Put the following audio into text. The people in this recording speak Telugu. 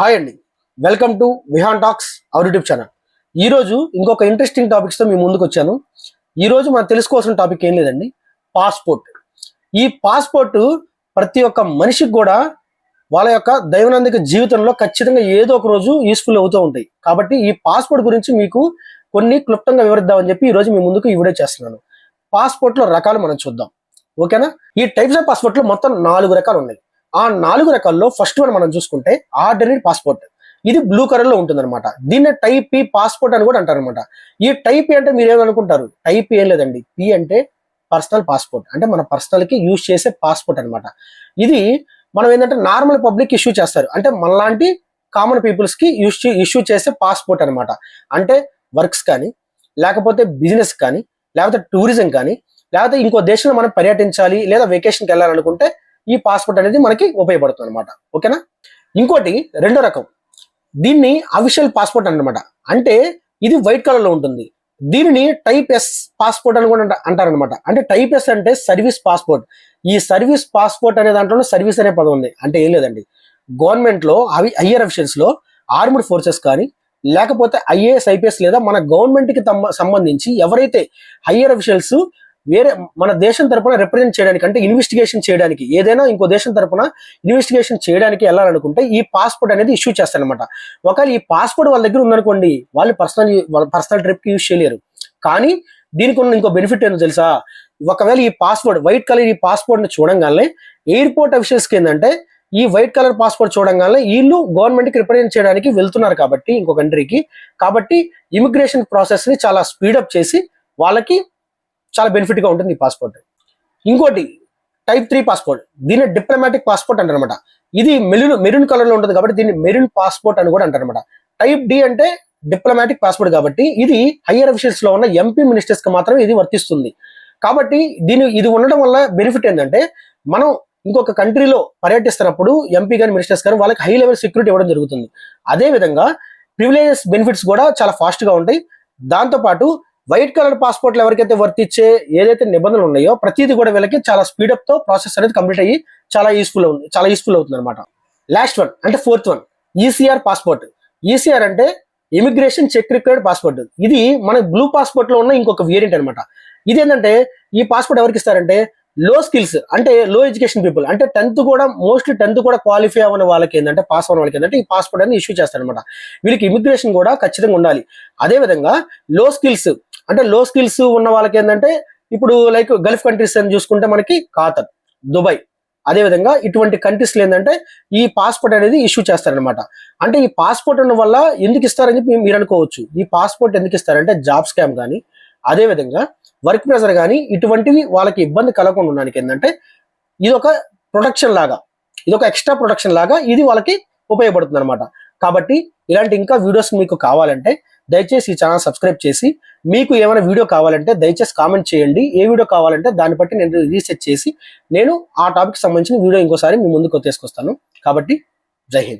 హాయ్ అండి. Welcome to Vihan talks our YouTube channel ఈ రోజు ఇంకొక ఇంట్రెస్టింగ్ టాపిక్స్తో మీ ముందుకు వచ్చాను. ఈరోజు మనం తెలుసుకోవాల్సిన టాపిక్ ఏం లేదండి పాస్పోర్ట్ ఈ పాస్పోర్ట్ ప్రతి ఒక్క మనిషికి కూడా వాళ్ళ యొక్క దైవనందిక జీవితంలో ఖచ్చితంగా ఏదో ఒక రోజు యూస్ఫుల్ అవుతూ ఉంటాయి. కాబట్టి ఈ పాస్పోర్ట్ గురించి మీకు కొన్ని క్లుప్తంగా వివరిద్దామని చెప్పి ఈ రోజు మీ ముందుకు ఈ వీడియో చేస్తున్నాను. పాస్పోర్ట్లో రకాలు మనం చూద్దాం. ఓకేనా? ఈ టైప్స్ ఆఫ్ పాస్పోర్ట్లో మొత్తం నాలుగు రకాలు ఉన్నాయి. ఆ నాలుగు రకాల్లో ఫస్ట్ వన్ మనం చూసుకుంటే ఆర్డినరీ పాస్పోర్ట్ ఇది బ్లూ కలర్లో ఉంటుంది అనమాట దీన్ని టైప్ పాస్పోర్ట్ e, అని కూడా అంటారు అనమాట ఈ టైప్ e అంటే మీరు ఏమనుకుంటారు? టైప్ e ఏం లేదండి. పి అంటే పర్సనల్ పాస్పోర్ట్ అంటే మన పర్సనల్కి యూజ్ చేసే పాస్పోర్ట్ అన్నమాట. ఇది మనం ఏంటంటే నార్మల్ పబ్లిక్ ఇష్యూ చేస్తారు. అంటే మనలాంటి కామన్ పీపుల్స్కి యూస్ ఇష్యూ చేసే పాస్పోర్ట్ అనమాట అంటే వర్క్స్ కానీ లేకపోతే బిజినెస్ కానీ లేకపోతే టూరిజం కానీ లేకపోతే ఇంకో దేశంలో మనం పర్యటించాలి లేదా వెకేషన్కి వెళ్ళాలనుకుంటే ఈ పాస్పోర్ట్ అనేది మనకి ఉపయోగపడుతుంది అనమాట ఓకేనా? ఇంకోటి రెండో రకం. దీన్ని అఫిషియల్ పాస్పోర్ట్ అనమాట అంటే ఇది వైట్ కలర్లో ఉంటుంది. దీనిని టైప్ ఎస్ పాస్పోర్ట్ అని కూడా అంటారనమాట అంటే టైప్ ఎస్ అంటే సర్వీస్ పాస్పోర్ట్ ఈ సర్వీస్ పాస్పోర్ట్ అనే దాంట్లో సర్వీస్ అనే పదం ఉంది. అంటే ఏం లేదండి. గవర్నమెంట్లో అవి హయ్యర్ అఫిషియల్స్లో ఆర్మ్డ్ ఫోర్సెస్ కానీ లేకపోతే ఐఏఎస్ ఐపీఎస్ లేదా మన గవర్నమెంట్కి సంబంధించి ఎవరైతే హయ్యర్ అఫిషియల్స్ వేరే మన దేశం తరపున రిప్రజెంట్ చేయడానికి అంటే ఇన్వెస్టిగేషన్ చేయడానికి ఏదైనా ఇంకో దేశం తరపున ఇన్వెస్టిగేషన్ చేయడానికి వెళ్ళాలనుకుంటే ఈ పాస్పోర్ట్ అనేది ఇష్యూ చేస్తారనమాట ఒకవేళ ఈ పాస్పోర్ట్ వాళ్ళ దగ్గర ఉందనుకోండి వాళ్ళు పర్సనల్ వాళ్ళ పర్సనల్ ట్రిప్కి యూజ్ చేయలేరు. కానీ దీనికి ఉన్న ఇంకో బెనిఫిట్ ఏంటో తెలుసా? ఒకవేళ ఈ పాస్పోర్ట్ వైట్ కలర్ ఈ పాస్పోర్ట్ని చూడంగానే ఎయిర్పోర్ట్ అఫీషియల్స్ ఏంటంటే ఈ వైట్ కలర్ పాస్పోర్ట్ చూడంగానే వీళ్ళు గవర్నమెంట్కి రిప్రజెంట్ చేయడానికి వెళ్తున్నారు కాబట్టి ఇంకో కంట్రీకి కాబట్టి ఇమిగ్రేషన్ ప్రాసెస్ని చాలా స్పీడప్ చేసి వాళ్ళకి చాలా బెనిఫిట్గా ఉంటుంది ఈ పాస్పోర్ట్ ఇంకోటి టైప్ త్రీ పాస్పోర్ట్ దీన్ని డిప్లొమాటిక్ పాస్పోర్ట్ అంటారనమాట ఇది మెరూన్ మెరూన్ కలర్లో ఉంటుంది కాబట్టి దీన్ని మెరూన్ పాస్పోర్ట్ అని కూడా అంటారనమాట టైప్ డి అంటే డిప్లొమాటిక్ పాస్పోర్ట్ కాబట్టి ఇది హయ్యర్ అఫీషియల్స్లో ఉన్న ఎంపీ మినిస్టర్స్కి మాత్రమే ఇది వర్తిస్తుంది. కాబట్టి దీని ఇది ఉండడం వల్ల బెనిఫిట్ ఏంటంటే మనం ఇంకొక కంట్రీలో పర్యటిస్తున్నప్పుడు ఎంపీ కానీ మినిస్టర్స్ కానీ వాళ్ళకి హై లెవెల్ సెక్యూరిటీ ఇవ్వడం జరుగుతుంది. అదే విధంగా ప్రివిలేజెస్ బెనిఫిట్స్ కూడా చాలా ఫాస్ట్గా ఉంటాయి. దాంతో పాటు వైట్ కలర్ పాస్పోర్ట్లు ఎవరికైతే వర్తిచ్చే ఏదైతే నిబంధనలు ఉన్నాయో ప్రతిదీ కూడా వీళ్ళకి చాలా స్పీడప్తో ప్రాసెస్ అనేది కంప్లీట్ అయ్యి చాలా యూస్ఫుల్ ఉంది చాలా యూస్ఫుల్ అవుతుంది అనమాట లాస్ట్ వన్ అంటే fourth one ECR passport ECR అంటే ఇమిగ్రేషన్ చెక్ రిక్వైర్డ్ పాస్పోర్ట్ ఇది మన బ్లూ పాస్పోర్ట్లో ఉన్న ఇంకొక వేరియంట్ అనమాట ఇది ఏంటంటే ఈ పాస్పోర్ట్ ఎవరికి ఇస్తారంటే లో స్కిల్స్ అంటే లో ఎడ్యుకేషన్ పీపుల్ అంటే టెన్త్ కూడా మోస్ట్లీ టెన్త్ కూడా క్వాలిఫై అవ్వని వాళ్ళకి ఏంటంటే పాస్ అవ్వని వాళ్ళకి ఏంటంటే ఈ పాస్పోర్ట్ అనేది ఇష్యూ చేస్తారనమాట వీళ్ళకి ఇమిగ్రేషన్ కూడా ఖచ్చితంగా ఉండాలి. అదే విధంగా లో స్కిల్స్ అంటే లో స్కిల్స్ ఉన్న వాళ్ళకి ఏంటంటే ఇప్పుడు లైక్ గల్ఫ్ కంట్రీస్ అని చూసుకుంటే మనకి ఖాతర్ దుబాయ్ అదేవిధంగా ఇటువంటి కంట్రీస్లో ఏంటంటే ఈ పాస్పోర్ట్ అనేది ఇష్యూ చేస్తారనమాట అంటే ఈ పాస్పోర్ట్ ఉన్న వల్ల ఎందుకు ఇస్తారని చెప్పి మీరు అనుకోవచ్చు. ఈ పాస్పోర్ట్ ఎందుకు ఇస్తారంటే జాబ్ స్కామ్ కానీ అదే విధంగా వర్క్ ప్రెషర్ కానీ ఇటువంటివి వాళ్ళకి ఇబ్బంది కలగకుండా ఉండడానికి ఏంటంటే ఇది ఒక ప్రొడక్షన్ లాగా ఇది ఒక ఎక్స్ట్రా ప్రొడక్షన్ లాగా ఇది వాళ్ళకి ఉపయోగపడుతుంది కాబట్టి ఇలాంటి ఇంకా వీడియోస్ మీకు కావాలంటే దయచేసి ఈ ఛానల్ సబ్స్క్రైబ్ చేసి మీకు ఏమైనా వీడియో కావాలంటే దయచేసి కామెంట్ చేయండి. ఏ వీడియో కావాలంటే దాన్ని బట్టి నేను రీసెర్చ్ చేసి నేను ఆ టాపిక్ సంబంధించిన వీడియో ఇంకోసారి మీ ముందుకు తీసుకొస్తాను. కాబట్టి జై హింద్.